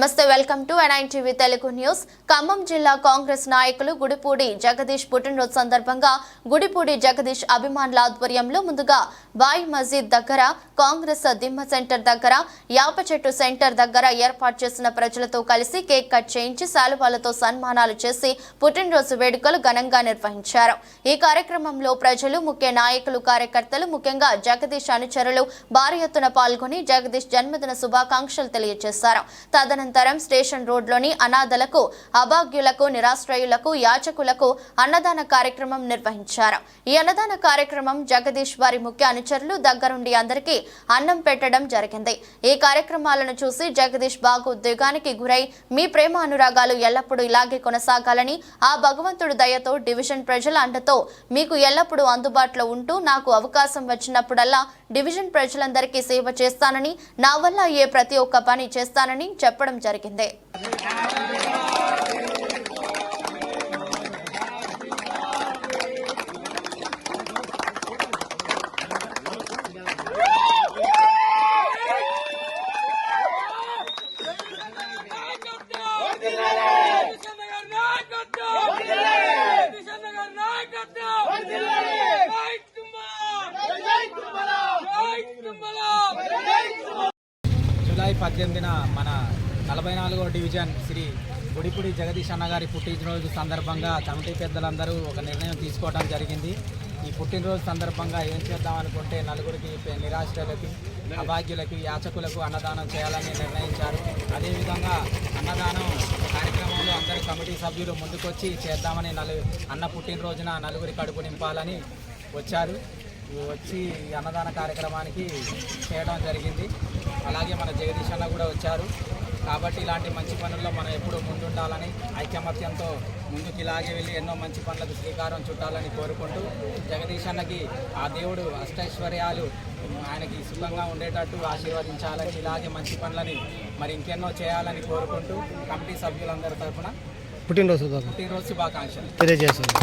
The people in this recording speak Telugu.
నమస్తే వెల్కమ్ టు ఎన్ఐన్ టీవీ తెలుగు న్యూస్. ఖమ్మం జిల్లా కాంగ్రెస్ నాయకులు గుడిపూడి జగదీష్ పుట్టినరోజు సందర్భంగా గుడిపూడి జగదీష్ అభిమానుల ఆధ్వర్యంలో ముందుగా బాయ్ మసీద్ దగ్గర కాంగ్రెస్ దిమ్మ సెంటర్ దగ్గర యాప చెట్టు సెంటర్ దగ్గర ఏర్పాటు చేసిన ప్రజలతో కలిసి కేక్ కట్ చేయించి శాలువాలతో సన్మానాలు చేసి పుట్టినరోజు వేడుకలు ఘనంగా నిర్వహించారు. ఈ కార్యక్రమంలో ప్రజలు ముఖ్య నాయకులు కార్యకర్తలు ముఖ్యంగా జగదీష్ అనుచరులు భారీ ఎత్తున పాల్గొని జగదీష్ జన్మదిన శుభాకాంక్షలు తెలియజేశారు. తదనంతరం స్టేషన్ రోడ్లోని అనాథలకు అభాగ్యులకు నిరాశ్రయులకు యాచకులకు అన్నదాన కార్యక్రమం నిర్వహించారు. ఈ అన్నదాన కార్యక్రమం జగదీష్ వారి ముఖ్య అనుచరులు దగ్గరుండి అందరికీ అన్నం పెట్టడం జరిగింది. ఈ కార్యక్రమాలను చూసి జగదీష్ బాగు ఉద్యోగానికి గురై మీ ప్రేమ అనురాగాలు ఎల్లప్పుడూ ఇలాగే కొనసాగాలని ఆ భగవంతుడు దయతో డివిజన్ ప్రజల అండతో మీకు ఎల్లప్పుడూ అందుబాటులో ఉంటూ నాకు అవకాశం వచ్చినప్పుడల్లా డివిజన్ ప్రజలందరికీ సేవ చేస్తానని నా వల్ల ఏ ప్రతి ఒక్క పని చేస్తానని చెప్పడం జరిగింది. జూలై పద్దెనిమిదిన మన నలభై నాలుగో డివిజన్ శ్రీ గుడిపూడి జగదీష్ అన్నగారి పుట్టినరోజు సందర్భంగా కమిటీ పెద్దలందరూ ఒక నిర్ణయం తీసుకోవడం జరిగింది. ఈ పుట్టినరోజు సందర్భంగా ఏం చేద్దాం అనుకుంటే నలుగురికి పె- నిరాశ్రయులకి అభాగ్యులకి యాచకులకు అన్నదానం చేయాలని నిర్ణయించారు. అదేవిధంగా అన్నదానం కార్యక్రమంలో అందరి కమిటీ సభ్యులు ముందుకొచ్చి చేద్దామని నలు అన్న పుట్టినరోజున నలుగురి కడుపు నింపాలని వచ్చారు. వచ్చి అన్నదాన కార్యక్రమానికి చేయడం జరిగింది. అలాగే మన జగదీష్ అన్న కూడా వచ్చారు. కాబట్టి ఇలాంటి మంచి పనుల్లో మనం ఎప్పుడూ ముందుండాలని ఐకమత్యంతో ముందుకు ఇలాగే వెళ్ళి ఎన్నో మంచి పనులకు శ్రీకారం చుట్టాలని కోరుకుంటూ జగదీష్ అన్నకి ఆ దేవుడు అష్టైశ్వర్యాలు ఆయనకి సుఖంగా ఉండేటట్టు ఆశీర్వదించాలని ఇలాగే మంచి పనులని మరి ఇంకెన్నో చేయాలని కోరుకుంటూ కమిటీ సభ్యులందరి తరఫున పుట్టినరోజు పుట్టినరోజు శుభాకాంక్షలు. తెలియజేస్తాను